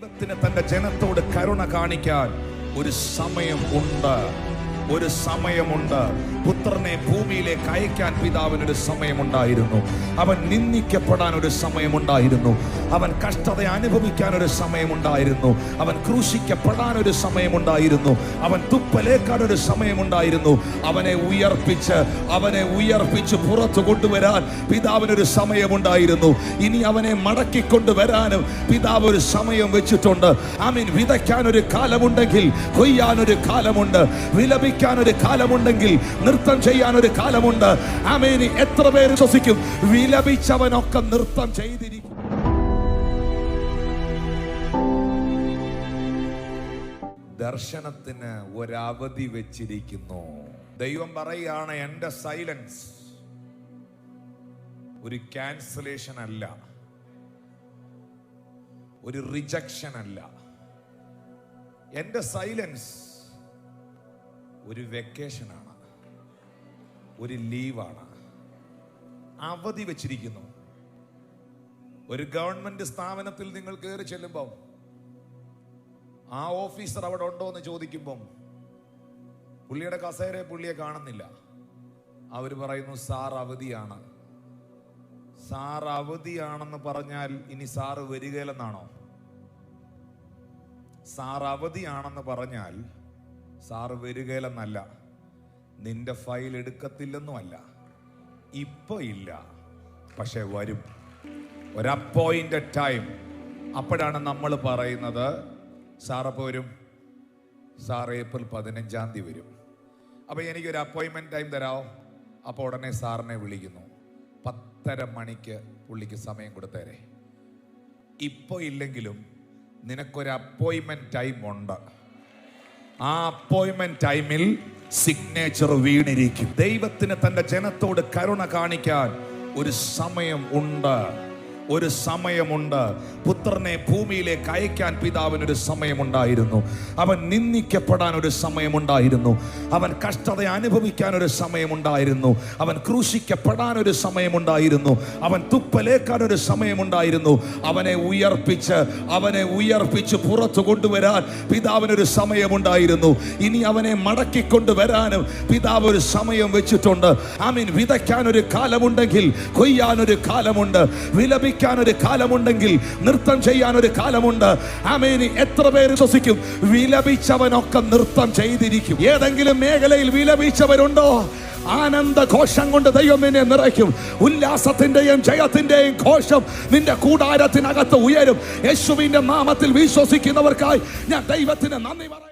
ദൈവത്തിന് തന്റെ ജനത്തോട് കരുണ കാണിക്കാൻ ഒരു സമയം ഉണ്ട്. ഒരു സമയമുണ്ട്. പുത്രനെ ഭൂമിയിലേക്ക് അയക്കാൻ പിതാവിന് ഒരു സമയമുണ്ടായിരുന്നു. അവൻ നിന്ദിക്കപ്പെടാൻ ഒരു സമയമുണ്ടായിരുന്നു. അവൻ കഷ്ടത അനുഭവിക്കാൻ ഒരു സമയമുണ്ടായിരുന്നു. അവൻ ക്രൂശിക്കപ്പെടാൻ ഒരു സമയമുണ്ടായിരുന്നു. അവൻ തുപ്പലേക്കാൻ ഒരു സമയമുണ്ടായിരുന്നു. അവനെ ഉയർപ്പിച്ച് അവനെ ഉയർപ്പിച്ച് പുറത്തു കൊണ്ടുവരാൻ പിതാവിന് ഒരു സമയമുണ്ടായിരുന്നു. ഇനി അവനെ മടക്കി കൊണ്ടുവരാനും പിതാവ് ഒരു സമയം വെച്ചിട്ടുണ്ട്. ആമീൻ. വിതയ്ക്കാൻ ഒരു കാലമുണ്ടെങ്കിൽ കൊയ്യാനൊരു കാലമുണ്ട്. വിലപിക്കാൻ ഒരു കാലമുണ്ടെങ്കിൽ നൃത്തം ചെയ്യാൻ ഒരു കാലമുണ്ട്. ആമേനി എത്ര പേര് ശ്വസിക്കും? വിലപിച്ചവനൊക്കെ നൃത്തം ചെയ്തിരിക്കും. ദർശനത്തിന് ഒരവധി വെച്ചിരിക്കുന്നു. ദൈവം പറയുകയാണ് എന്റെ സൈലൻസ്. ഒരു ക്യാൻസലേഷൻ അല്ല. ഒരു റിജക്ഷൻ അല്ല. എന്റെ സൈലൻസ് ഒരു വെക്കേഷനാണ് ഒരു ലീവാണ് അവധി വെച്ചിരിക്കുന്നു. ഒരു ഗവൺമെന്റ് സ്ഥാപനത്തിൽ നിങ്ങൾ കയറി ചെല്ലുമ്പോൾ ആ ഓഫീസർ അവിടെ ഉണ്ടോ എന്ന് ചോദിക്കുമ്പം പുള്ളിയുടെ കസേരെ പുള്ളിയെ കാണുന്നില്ല. അവർ പറയുന്നു സാർ അവധിയാണ്. സാർ അവധിയാണെന്ന് പറഞ്ഞാൽ ഇനി സാറ് വരികയില്ലെന്നാണോ? സാർ അവധിയാണെന്ന് പറഞ്ഞാൽ സാറ് വരികയിലെന്നല്ല നിന്റെ ഫയൽ എടുക്കത്തില്ലെന്നുമല്ല ഇപ്പൊ ഇല്ല. പക്ഷെ വരും. ഒരപ്പോയിന്റഡ് ടൈം. അപ്പോഴാണ് നമ്മൾ പറയുന്നത് സാറപ്പോൾ വരും. സാർ ഏപ്രിൽ പതിനഞ്ചാം തീയതി വരും. അപ്പോൾ എനിക്കൊരു അപ്പോയിൻമെന്റ് ടൈം തരാമോ അപ്പോൾ ഉടനെ സാറിനെ വിളിക്കുന്നു. പത്തര മണിക്ക് പുള്ളിക്ക് സമയം കൊടുത്തേരെ. ഇപ്പോൾ ഇല്ലെങ്കിലും നിനക്കൊരു അപ്പോയിൻമെന്റ് ടൈം ഉണ്ട്. ആ അപ്പോയിൻമെന്റ് ടൈമിൽ സിഗ്നേച്ചർ വീണിരിക്കും. ദൈവത്തിന് തന്റെ ജനത്തോട് കരുണ കാണിക്കാൻ ഒരു സമയം ഉണ്ട്. ഒരു സമയമുണ്ട്. പുത്രനെ ഭൂമിയിലേക്ക് അയക്കാൻ പിതാവിന് ഒരു സമയമുണ്ടായിരുന്നു. അവൻ നിന്ദിക്കപ്പെടാൻ ഒരു സമയമുണ്ടായിരുന്നു. അവൻ കഷ്ടത അനുഭവിക്കാൻ ഒരു സമയമുണ്ടായിരുന്നു. അവൻ ക്രൂശിക്കപ്പെടാൻ ഒരു സമയമുണ്ടായിരുന്നു. അവൻ തുപ്പലേക്കാൻ ഒരു സമയമുണ്ടായിരുന്നു. അവനെ ഉയർപ്പിച്ച് അവനെ ഉയർപ്പിച്ച് പുറത്തു കൊണ്ടുവരാൻ പിതാവിന് ഒരു സമയമുണ്ടായിരുന്നു. ഇനി അവനെ മടക്കിക്കൊണ്ടുവരാനും പിതാവ് ഒരു സമയം വെച്ചിട്ടുണ്ട്. ആമീൻ. വിതയ്ക്കാൻ ഒരു കാലമുണ്ടെങ്കിൽ കൊയ്യാനൊരു കാലമുണ്ട്. കാലമുണ്ട് വിലപിക്കാൻ ഒരു കാലമുണ്ടെങ്കിൽ നൃത്തം ചെയ്യാൻ ഒരു കാലമുണ്ട്. ആമേനി എത്ര പേര് ശ്വസിക്കും? വിലപിച്ചവനൊക്കെ നൃത്തം ചെയ്തിരിക്കും. ഏതെങ്കിലും മേഖലയിൽ വിലപിച്ചവരുണ്ടോ? ആനന്ദ ഘോഷം കൊണ്ട് ദൈവം നിന്നെ നിറയ്ക്കും. ഉല്ലാസത്തിന്റെയും ജയത്തിന്റെയും ഘോഷം നിന്റെ കൂടാരത്തിനകത്ത് ഉയരും. യേശുവിന്റെ നാമത്തിൽ വിശ്വസിക്കുന്നവർക്കായി ഞാൻ ദൈവത്തിന് നന്ദി പറയും